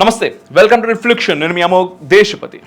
నమస్తే welcome to reflection నేను మీ అమో దేశపతి.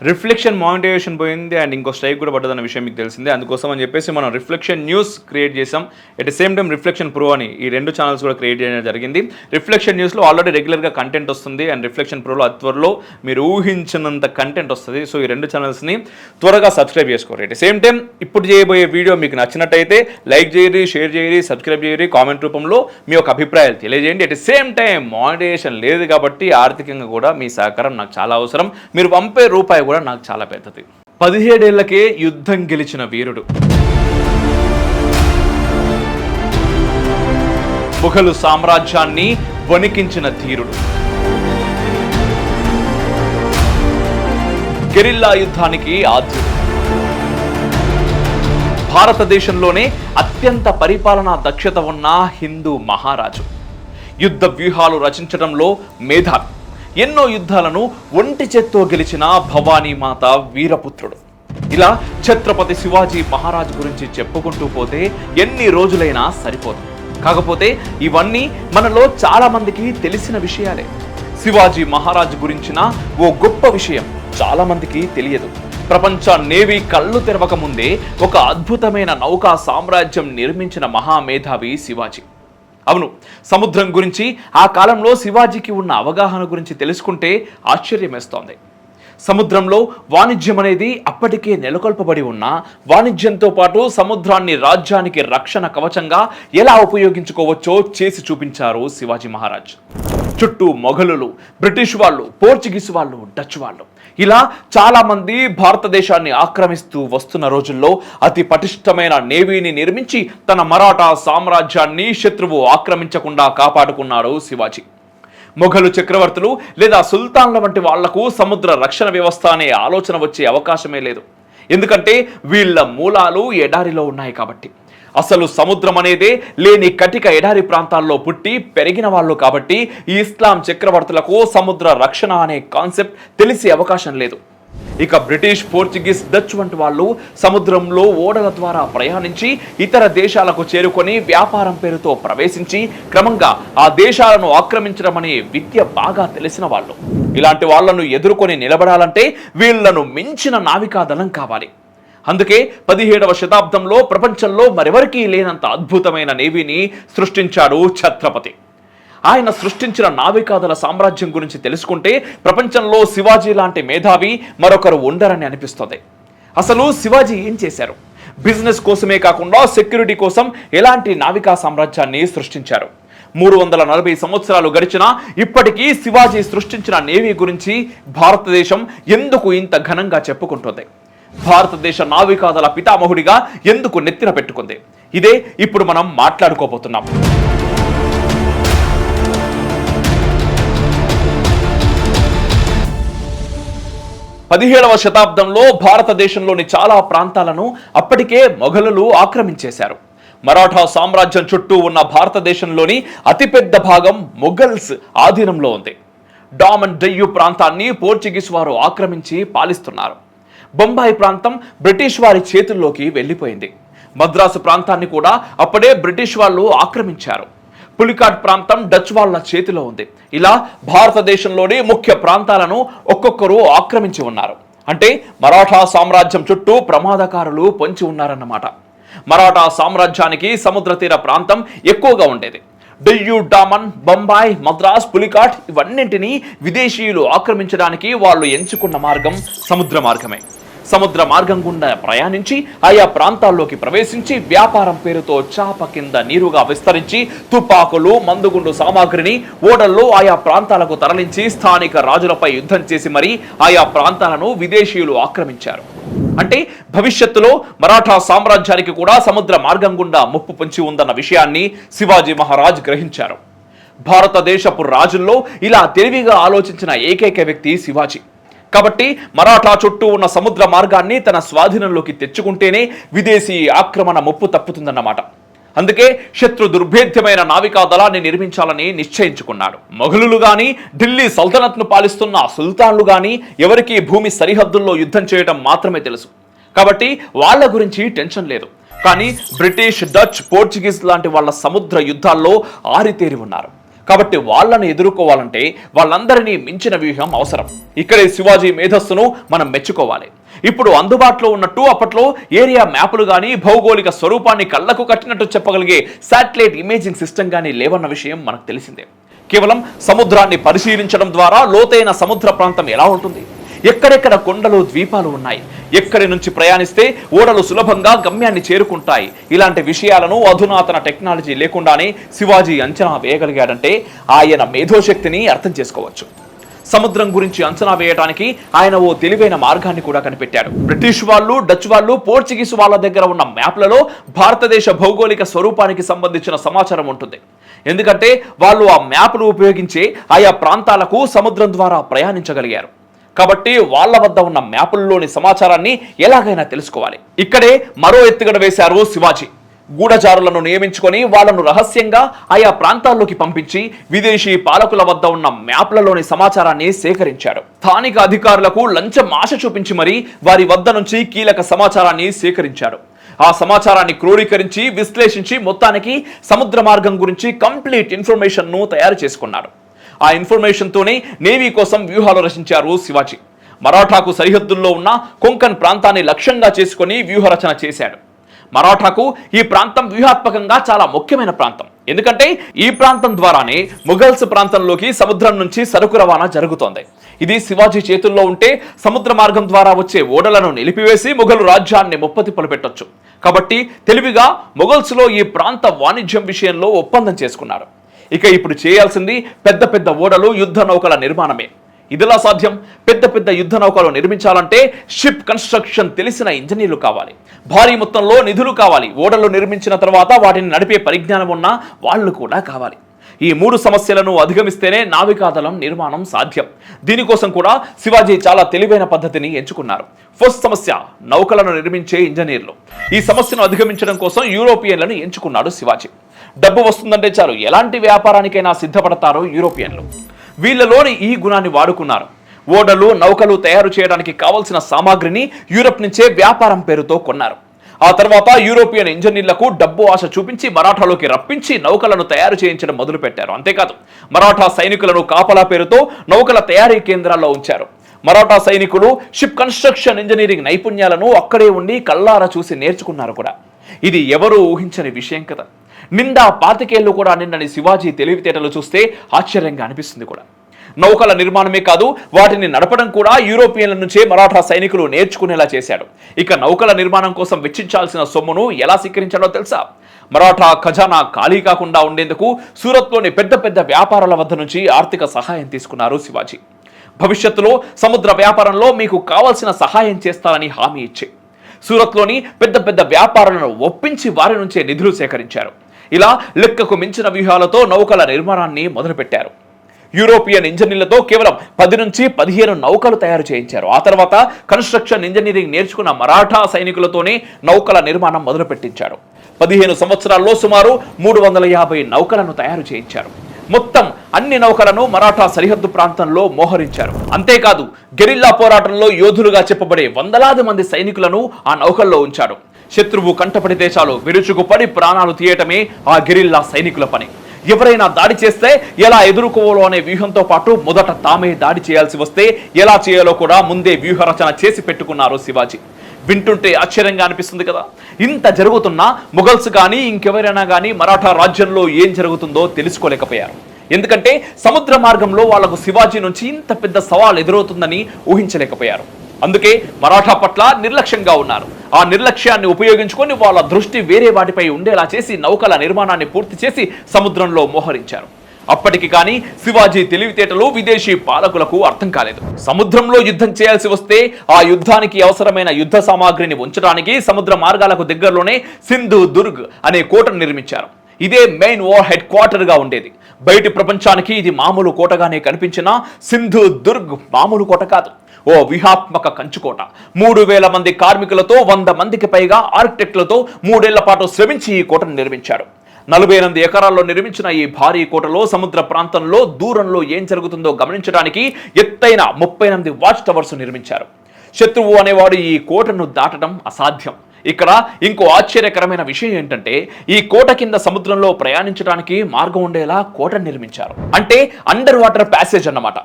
రిఫ్లెక్షన్ మానిటైజేషన్ పోయింది అండ్ ఇంకో స్ట్రైక్ కూడా పడ్డదన్న విషయం మీకు తెలిసిందే. అందుకోసం అని చెప్పేసి మనం రిఫ్లెక్షన్ న్యూస్ క్రియేట్ చేసాం at the same time reflection pro అని ఈ రెండు ఛానల్స్ కూడా క్రియేట్ చేయడం జరిగింది. రిఫ్లెక్షన్ న్యూస్లో ఆల్రెడీ రెగ్యులర్గా కంటెంట్ వస్తుంది అండ్ రిఫ్లెక్షన్ ప్రోలో త్వరలో మీరు ఊహించినంత కంటెంట్ వస్తుంది. సో ఈ రెండు ఛానల్స్ని త్వరగా సబ్స్క్రైబ్ చేసుకోరు ఎట్ ద సేమ్ టైం ఇప్పుడు చేయబోయే వీడియో మీకు నచ్చినట్టయితే లైక్ చేయరి షేర్ చేయరి సబ్స్క్రైబ్ చేయరి కామెంట్ రూపంలో మీ యొక్క అభిప్రాయాలు తెలియజేయండి. At the same time monetization లేదు కాబట్టి ఆర్థికంగా కూడా మీ సహకారం నాకు చాలా అవసరం. మీరు పంపే రూపాయి కూడా నాకు చాలా పెద్దది. పదిహేడేళ్ళకే యుద్ధం గెలిచిన వీరుడు. ముఘలు సామ్రాజ్యాన్ని వణికించిన ధీరుడు. గెరిల్లా యుద్ధానికి ఆద్యుడు. భారతదేశంలోనే అత్యంత పరిపాలనా దక్షత ఉన్న హిందూ మహారాజు. యుద్ధ వ్యూహాలు రచించడంలో మేధావి. ఎన్నో యుద్ధాలను ఒంటి చేత్తో గెలిచిన భవానీ మాత వీరపుత్రుడు. ఇలా ఛత్రపతి శివాజీ మహారాజ్ గురించి చెప్పుకుంటూ పోతే ఎన్ని రోజులైనా సరిపోదు. కాకపోతే ఇవన్నీ మనలో చాలా మందికి తెలిసిన విషయాలే. శివాజీ మహారాజ్ గురించిన ఓ గొప్ప విషయం చాలామందికి తెలియదు. ప్రపంచ నేవీ కళ్ళు తెరవక ముందే ఒక అద్భుతమైన నౌకా సామ్రాజ్యం నిర్మించిన మహామేధావి శివాజీ. అవును సముద్రం గురించి ఆ కాలంలో శివాజీకి ఉన్న అవగాహన గురించి తెలుసుకుంటే ఆశ్చర్యమేస్తోంది. సముద్రంలో వాణిజ్యం అనేది అప్పటికే నెలకొల్పబడి ఉన్న వాణిజ్యంతో పాటు సముద్రాన్ని రాజ్యానికి రక్షణ కవచంగా ఎలా ఉపయోగించుకోవచ్చో చేసి చూపించారు శివాజీ మహారాజ్. చుట్టూ మొఘలులు బ్రిటిష్ వాళ్ళు పోర్చుగీస్ వాళ్ళు డచ్ వాళ్ళు. ఇలా చాలా మంది భారతదేశాన్ని ఆక్రమిస్తూ వస్తున్న రోజుల్లో అతి పటిష్టమైన నేవీని నిర్మించి తన మరాఠా సామ్రాజ్యాన్ని శత్రువు ఆక్రమించకుండా కాపాడుకున్నాడు శివాజీ. మొఘలు చక్రవర్తులు లేదా సుల్తాన్ల వంటి వాళ్ళకు సముద్ర రక్షణ వ్యవస్థ అనే ఆలోచన వచ్చే అవకాశమే లేదు. ఎందుకంటే వీళ్ళ మూలాలు ఎడారిలో ఉన్నాయి కాబట్టి. అసలు సముద్రం అనేదే లేని కటిక ఎడారి ప్రాంతాల్లో పుట్టి పెరిగిన వాళ్ళు కాబట్టి ఈ ఇస్లాం చక్రవర్తులకు సముద్ర రక్షణ అనే కాన్సెప్ట్ తెలిసే అవకాశం లేదు. ఇక బ్రిటిష్ పోర్చుగీస్ డచ్ వంటి వాళ్ళు సముద్రంలో ఓడల ద్వారా ప్రయాణించి ఇతర దేశాలకు చేరుకొని వ్యాపారం పేరుతో ప్రవేశించి క్రమంగా ఆ దేశాలను ఆక్రమించడం అనే విద్య బాగా తెలిసిన వాళ్ళు. ఇలాంటి వాళ్ళను ఎదుర్కొని నిలబడాలంటే వీళ్ళను మించిన నావికాదళం కావాలి. అందుకే పదిహేడవ శతాబ్దంలో ప్రపంచంలో మరెవరికీ లేనంత అద్భుతమైన నేవీని సృష్టించాడు ఛత్రపతి. ఆయన సృష్టించిన నావికాదల సామ్రాజ్యం గురించి తెలుసుకుంటే ప్రపంచంలో శివాజీ లాంటి మేధావి మరొకరు ఉండరని అనిపిస్తుంది. అసలు శివాజీ ఏం చేశారు? బిజినెస్ కోసమే కాకుండా సెక్యూరిటీ కోసం ఎలాంటి నావికా సామ్రాజ్యాన్ని సృష్టించారు? మూడు వందల నలభై సంవత్సరాలు గడిచినా ఇప్పటికీ శివాజీ సృష్టించిన నేవీ గురించి భారతదేశం ఎందుకు ఇంత ఘనంగా చెప్పుకుంటుంది? భారతదేశ నావికాదల పితామహుడిగా ఎందుకు నెత్తిన పెట్టుకుంది? ఇదే ఇప్పుడు మనం మాట్లాడుకోబోతున్నాం. పదిహేడవ శతాబ్దంలో భారతదేశంలోని చాలా ప్రాంతాలను అప్పటికే మొఘలులు ఆక్రమించేశారు. మరాఠా సామ్రాజ్యం చుట్టూ ఉన్న భారతదేశంలోని అతిపెద్ద భాగం మొఘల్స్ ఆధీనంలో ఉంది. డామన్ డయ్యు ప్రాంతాన్ని పోర్చుగీస్ వారు ఆక్రమించి పాలిస్తున్నారు. బొంబాయి ప్రాంతం బ్రిటిష్ వారి చేతుల్లోకి వెళ్ళిపోయింది. మద్రాసు ప్రాంతాన్ని కూడా అప్పుడే బ్రిటిష్ వాళ్ళు ఆక్రమించారు. పులికాట్ ప్రాంతం డచ్ వాళ్ళ చేతిలో ఉంది. ఇలా భారతదేశంలోని ముఖ్య ప్రాంతాలను ఒక్కొక్కరు ఆక్రమించి ఉన్నారు. అంటే మరాఠా సామ్రాజ్యం చుట్టూ ప్రమాదకారులు పొంచి ఉన్నారన్నమాట. మరాఠా సామ్రాజ్యానికి సముద్ర తీర ప్రాంతం ఎక్కువగా ఉండేది. ఢిల్లీ డామన్ బొంబాయి మద్రాస్ పులికాట్ ఇవన్నింటినీ విదేశీయులు ఆక్రమించడానికి వాళ్ళు ఎంచుకున్న మార్గం సముద్ర మార్గమే. సముద్ర మార్గం గుండా ప్రయాణించి ఆయా ప్రాంతాల్లోకి ప్రవేశించి వ్యాపారం పేరుతో చాప కింద నీరుగా విస్తరించి తుపాకులు మందుగుండు సామాగ్రిని ఓడల్లో ఆయా ప్రాంతాలకు తరలించి స్థానిక రాజులపై యుద్ధం చేసి మరీ ఆయా ప్రాంతాలను విదేశీయులు ఆక్రమించారు. అంటే భవిష్యత్తులో మరాఠా సామ్రాజ్యానికి కూడా సముద్ర మార్గం గుండా ముప్పు పొంచి ఉందన్న విషయాన్ని శివాజీ మహారాజ్ గ్రహించారు. భారతదేశపు రాజుల్లో ఇలా తెలివిగా ఆలోచించిన ఏకైక వ్యక్తి శివాజీ. కాబట్టి మరాఠా చుట్టూ ఉన్న సముద్ర మార్గాన్ని తన స్వాధీనంలోకి తెచ్చుకుంటేనే విదేశీ ఆక్రమణ ముప్పు తప్పుతుందన్నమాట. అందుకే శత్రు దుర్భేద్యమైన నావికా దళాన్ని నిర్మించాలని నిశ్చయించుకున్నాడు. మొఘలులు గాని ఢిల్లీ సల్తనత్ను పాలిస్తున్న సుల్తాన్లు గాని ఎవరికి భూమి సరిహద్దుల్లో యుద్ధం చేయడం మాత్రమే తెలుసు. కాబట్టి వాళ్ళ గురించి టెన్షన్ లేదు. కానీ బ్రిటిష్ డచ్ పోర్చుగీస్ లాంటి వాళ్ళ సముద్ర యుద్ధాల్లో ఆరితేరి ఉన్నారు. కాబట్టి వాళ్ళను ఎదుర్కోవాలంటే వాళ్ళందరినీ మించిన వ్యూహం అవసరం. ఇక్కడే శివాజీ మేధస్సును మనం మెచ్చుకోవాలి. ఇప్పుడు అందుబాటులో ఉన్నట్టు అప్పట్లో ఏరియా మ్యాపులు కానీ భౌగోళిక స్వరూపాన్ని కళ్ళకు కట్టినట్టు చెప్పగలిగే శాటిలైట్ ఇమేజింగ్ సిస్టమ్ కానీ లేవన్న విషయం మనకు తెలిసిందే. కేవలం సముద్రాన్ని పరిశీలించడం ద్వారా లోతైన సముద్ర ప్రాంతం ఎలా ఉంటుంది? ఎక్కడెక్కడ కొండలు ద్వీపాలు ఉన్నాయి? ఎక్కడి నుంచి ప్రయాణిస్తే ఓడలు సులభంగా గమ్యాన్ని చేరుకుంటాయి? ఇలాంటి విషయాలను అధునాతన టెక్నాలజీ లేకుండానే శివాజీ అంచనా వేయగలిగాడంటే ఆయన మేధోశక్తిని అర్థం చేసుకోవచ్చు. సముద్రం గురించి అంచనా వేయడానికి ఆయన ఓ తెలివైన మార్గాన్ని కూడా కనిపెట్టాడు. బ్రిటిష్ వాళ్ళు డచ్ వాళ్ళు పోర్చుగీస్ వాళ్ళ దగ్గర ఉన్న మ్యాప్లలో భారతదేశ భౌగోళిక స్వరూపానికి సంబంధించిన సమాచారం ఉంటుంది. ఎందుకంటే వాళ్ళు ఆ మ్యాప్ను ఉపయోగించే ఆయా ప్రాంతాలకు సముద్రం ద్వారా ప్రయాణించగలిగారు. కాబట్టి వాళ్ళ వద్ద ఉన్న మ్యాపుల్లోని సమాచారాన్ని ఎలాగైనా తెలుసుకోవాలి. ఇక్కడే మరో ఎత్తుగడ వేశారు శివాజీ. గూఢచారులను నియమించుకొని వాళ్ళను రహస్యంగా ఆయా ప్రాంతాల్లోకి పంపించి విదేశీ పాలకుల వద్ద ఉన్న మ్యాప్లలోని సమాచారాన్ని సేకరించాడు స్థానిక అధికారులకు లంచం ఆశ చూపించి మరీ వారి వద్ద నుంచి కీలక సమాచారాన్ని సేకరించాడు ఆ సమాచారాన్ని క్రోడీకరించి విశ్లేషించి మొత్తానికి సముద్ర మార్గం గురించి కంప్లీట్ ఇన్ఫర్మేషన్ను తయారు చేసుకున్నారు. ఆ ఇన్ఫర్మేషన్తోనే నేవీ కోసం వ్యూహాలు రచించారు శివాజీ. మరాఠాకు సరిహద్దుల్లో ఉన్న కొంకన్ ప్రాంతాన్ని లక్ష్యంగా చేసుకుని వ్యూహరచన చేశాడు. మరాఠాకు ఈ ప్రాంతం వ్యూహాత్మకంగా చాలా ముఖ్యమైన ప్రాంతం. ఎందుకంటే ఈ ప్రాంతం ద్వారానే ముఘల్స్ ప్రాంతంలోకి సముద్రం నుంచి సరుకు రవాణా జరుగుతోంది. ఇది శివాజీ చేతుల్లో ఉంటే సముద్ర మార్గం ద్వారా వచ్చే ఓడలను నిలిపివేసి మొఘలు రాజ్యాన్ని ముప్పతిప్పలు పెట్టొచ్చు కాబట్టి తెలివిగా మొఘల్స్లో ఈ ప్రాంత వాణిజ్యం విషయంలో ఒప్పందం చేసుకున్నారు. ఇక ఇప్పుడు చేయాల్సింది పెద్ద పెద్ద ఓడలు యుద్ధ నౌకల నిర్మాణమే. ఇదిలా సాధ్యం? పెద్ద పెద్ద యుద్ధ నౌకలు నిర్మించాలంటే షిప్ కన్స్ట్రక్షన్ తెలిసిన ఇంజనీర్లు కావాలి. భారీ మొత్తంలో నిధులు కావాలి. ఓడలు నిర్మించిన తర్వాత వాటిని నడిపే పరిజ్ఞానం ఉన్న వాళ్ళు కూడా కావాలి. ఈ మూడు సమస్యలను అధిగమిస్తేనే నావికాదళం నిర్మాణం సాధ్యం. దీనికోసం కూడా శివాజీ చాలా తెలివైన పద్ధతిని ఎంచుకున్నారు. ఫస్ట్ సమస్య నౌకలను నిర్మించే ఇంజనీర్లు. ఈ సమస్యను అధిగమించడం కోసం యూరోపియన్లను ఎంచుకున్నాడు శివాజీ. డబ్బు వస్తుందంటే చాలు ఎలాంటి వ్యాపారానికైనా సిద్ధపడతారు యూరోపియన్లు. వీళ్ళలోని ఈ గుణాన్ని వాడుకున్నారు. ఓడలు నౌకలు తయారు చేయడానికి కావలసిన సామాగ్రిని యూరప్ నుంచే వ్యాపారం పేరుతో కొన్నారు. ఆ తర్వాత యూరోపియన్ ఇంజనీర్లకు డబ్బు ఆశ చూపించి మరాఠాలోకి రప్పించి నౌకలను తయారు చేయించడం మొదలుపెట్టారు. అంతేకాదు మరాఠా సైనికులను కాపలా పేరుతో నౌకల తయారీ కేంద్రాల్లో ఉంచారు. మరాఠా సైనికులు షిప్ కన్స్ట్రక్షన్ ఇంజనీరింగ్ నైపుణ్యాలను అక్కడే ఉండి కళ్ళారా చూసి నేర్చుకున్నారు కూడా. ఇది ఎవరూ ఊహించని విషయం కదా. నిండా పాతికేళ్ళు కూడా నిన్నని శివాజీ తెలివితేటలు చూస్తే ఆశ్చర్యంగా అనిపిస్తుంది కూడా. నౌకల నిర్మాణమే కాదు వాటిని నడపడం కూడా యూరోపియన్ల నుంచే మరాఠా సైనికులు నేర్చుకునేలా చేశాడు ఇక నౌకల నిర్మాణం కోసం వెచ్చించాల్సిన సొమ్మును ఎలా స్వీకరించాడో తెలుసా? మరాఠా ఖజానా ఖాళీ కాకుండా ఉండేందుకు సూరత్లోని పెద్ద పెద్ద వ్యాపారాల వద్ద నుంచి ఆర్థిక సహాయం తీసుకున్నారు శివాజీ. భవిష్యత్తులో సముద్ర వ్యాపారంలో మీకు కావాల్సిన సహాయం చేస్తారని హామీ ఇచ్చే సూరత్లోని పెద్ద పెద్ద వ్యాపారులను ఒప్పించి వారి నుంచే నిధులు సేకరించారు. ఇలా లెక్కకు మించిన వ్యూహాలతో నౌకల నిర్మాణాన్ని మొదలుపెట్టారు. యూరోపియన్ ఇంజనీర్లతో కేవలం పది నుంచి పదిహేను నౌకలు తయారు చేయించారు. ఆ తర్వాత కన్స్ట్రక్షన్ ఇంజనీరింగ్ నేర్చుకున్న మరాఠా సైనికులతోనే నౌకల నిర్మాణం మొదలుపెట్టించారు. పదిహేను సంవత్సరాల్లో సుమారు మూడు వందల యాభై నౌకలను తయారు చేయించారు. మొత్తం అన్ని నౌకలను మరాఠా సరిహద్దు ప్రాంతంలో మోహరించారు. అంతేకాదు గెరిల్లా పోరాటంలో యోధులుగా చెప్పబడే వందలాది మంది సైనికులను ఆ నౌకల్లో ఉంచారు. శత్రువు కంటపడి దేశాలు విరుచుకుపడి ప్రాణాలు తీయటమే ఆ గెరిల్లా సైనికుల పని. ఎవరైనా దాడి చేస్తే ఎలా ఎదుర్కోవాలో అనే వ్యూహంతో పాటు మొదట తామే దాడి చేయాల్సి వస్తే ఎలా చేయాలో కూడా ముందే వ్యూహరచన చేసి పెట్టుకున్నారు శివాజీ. వింటుంటే ఆశ్చర్యంగా అనిపిస్తుంది కదా. ఇంత జరుగుతున్నా మొఘల్స్ కానీ ఇంకెవరైనా కానీ మరాఠా రాజ్యంలో ఏం జరుగుతుందో తెలుసుకోలేకపోయారు. ఎందుకంటే సముద్ర మార్గంలో వాళ్ళకు శివాజీ నుంచి ఇంత పెద్ద సవాల్ ఎదురవుతుందని ఊహించలేకపోయారు. అందుకే మరాఠా పట్ల నిర్లక్ష్యంగా ఉన్నారు. ఆ నిర్లక్ష్యాన్ని ఉపయోగించుకొని వాళ్ళ దృష్టి వేరే వాటిపై ఉండేలా చేసి నౌకల నిర్మాణాన్ని పూర్తి చేసి సముద్రంలో మోహరించారు. అప్పటికి కానీ శివాజీ తెలివితేటలు విదేశీ పాలకులకు అర్థం కాలేదు. సముద్రంలో యుద్ధం చేయాల్సి వస్తే ఆ యుద్ధానికి అవసరమైన యుద్ధ సామాగ్రిని ఉంచడానికి సముద్ర మార్గాలకు దగ్గరలోనే సింధు దుర్గ్ అనే కోటను నిర్మించారు. ఇదే మెయిన్ వార్ హెడ్ క్వార్టర్గా ఉండేది. బయటి ప్రపంచానికి ఇది మామూలు కోటగానే కనిపించిన సింధు దుర్గ్ మామూలు కోట కాదు. ఓ వ్యూహాత్మక కంచుకోట. మూడు వేల మంది కార్మికులతో వంద మందికి పైగా ఆర్కిటెక్టులతో మూడేళ్ళ పాటు శ్రమించి ఈ కోటను నిర్మించారు. నలభై ఎనిమిది ఎకరాల్లో నిర్మించిన ఈ భారీ కోటలో సముద్ర ప్రాంతంలో దూరంలో ఏం జరుగుతుందో గమనించడానికి ఎత్తైన ముప్పై ఎనిమిది వాచ్ టవర్స్ నిర్మించారు. శత్రువు అనేవాడు ఈ కోటను దాటడం అసాధ్యం. ఇక్కడ ఇంకో ఆశ్చర్యకరమైన విషయం ఏంటంటే ఈ కోట కింద సముద్రంలో ప్రయాణించడానికి మార్గం ఉండేలా కోట నిర్మించారు. అంటే అండర్ వాటర్ ప్యాసేజ్ అన్నమాట.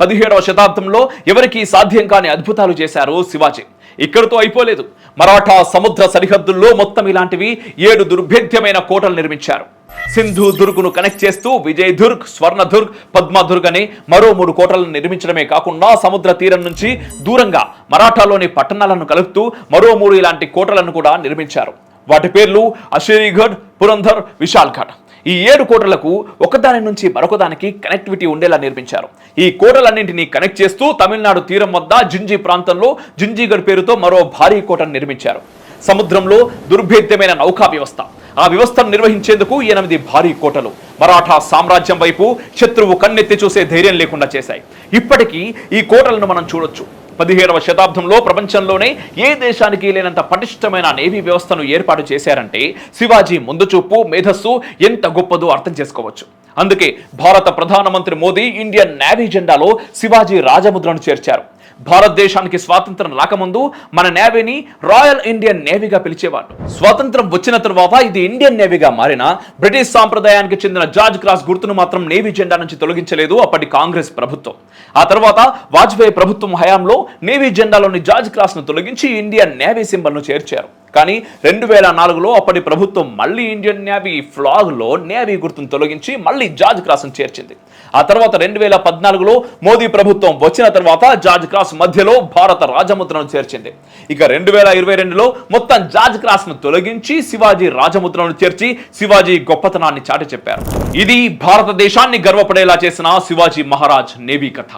పదిహేడవ శతాబ్దంలో ఎవరికీ సాధ్యం కాని అద్భుతాలు చేశారు శివాజీ. ఇక్కడితో అయిపోలేదు. మరాఠా సముద్ర సరిహద్దుల్లో మొత్తం ఇలాంటివి ఏడు దుర్భేద్యమైన కోటలు నిర్మించారు. సింధు దుర్గ్ను కనెక్ట్ చేస్తూ విజయ్ దుర్గ్ స్వర్ణదుర్గ్ పద్మదుర్గ్ అని మరో మూడు కోటలను నిర్మించడమే కాకుండా సముద్ర తీరం నుంచి దూరంగా మరాఠాలోని పట్టణాలను కలుపుతూ మరో మూడు ఇలాంటి కోటలను కూడా నిర్మించారు. వాటి పేర్లు అషేరీఘడ్ పురంధర్ విశాల్ఘడ్. ఈ ఏడు కోటలకు ఒకదాని నుంచి మరొకదానికి కనెక్టివిటీ ఉండేలా నిర్మించారు. ఈ కోటలన్నింటినీ కనెక్ట్ చేస్తూ తమిళనాడు తీరం వద్ద జింజీ ప్రాంతంలో జింజీగఢ్ పేరుతో మరో భారీ కోటను నిర్మించారు. సముద్రంలో దుర్భేద్యమైన నౌకా వ్యవస్థ. ఆ వ్యవస్థను నిర్వహించేందుకు ఎనిమిది భారీ కోటలు మరాఠా సామ్రాజ్యం వైపు శత్రువు కన్నెత్తి చూసే ధైర్యం లేకుండా చేశాయి. ఇప్పటికీ ఈ కోటలను మనం చూడొచ్చు. పదిహేడవ శతాబ్దంలో ప్రపంచంలోనే ఏ దేశానికి లేనంత పటిష్టమైన నేవీ వ్యవస్థను ఏర్పాటు చేశారంటే శివాజీ ముందు చూపు మేధస్సు ఎంత గొప్పదో అర్థం చేసుకోవచ్చు. అందుకే భారత ప్రధానమంత్రి మోదీ ఇండియన్ నేవీ జెండాలో శివాజీ రాజముద్రను చేర్చారు. భారతదేశానికి స్వాతంత్రం రాకముందు మన నేవీని రాయల్ ఇండియన్ నేవీగా పిలిచేవాళ్ళు స్వాతంత్రం వచ్చిన తర్వాత ఇది ఇండియన్ నేవీగా మారిన బ్రిటిష్ సాంప్రదాయానికి చెందిన జార్జ్ క్రాస్ గుర్తును మాత్రం నేవీ జెండా నుంచి తొలగించలేదు అప్పటి కాంగ్రెస్ ప్రభుత్వం. ఆ తర్వాత వాజ్పేయి ప్రభుత్వం హయాంలో నేవీ జెండాలోని జార్జ్ క్రాస్ను తొలగించి ఇండియన్ నేవీ సింబల్ను చేర్చారు. కానీ రెండు వేల నాలుగులో అప్పటి ప్రభుత్వం మళ్ళీ ఇండియన్ నేవీ ఫ్లాగ్లో నేవీ గుర్తును తొలగించి మళ్ళీ జార్జ్ క్రాస్ను చేర్చింది. ఆ తర్వాత రెండు వేల పద్నాలుగులో మోదీ ప్రభుత్వం వచ్చిన తర్వాత జార్జ్ క్రాస్ మధ్యలో భారత రాజముద్రను చేర్చింది. ఇక రెండు వేల ఇరవై రెండులో మొత్తం జార్జ్ క్రాస్ను తొలగించి శివాజీ రాజముద్రను చేర్చి శివాజీ గొప్పతనాన్ని చాటి చెప్పారు. ఇది భారతదేశాన్ని గర్వపడేలా చేసిన శివాజీ మహారాజ్ నేవీ కథ.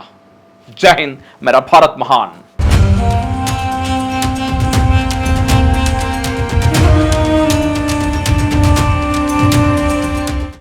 జై హింద్. మెరా భారత్ మహాన్.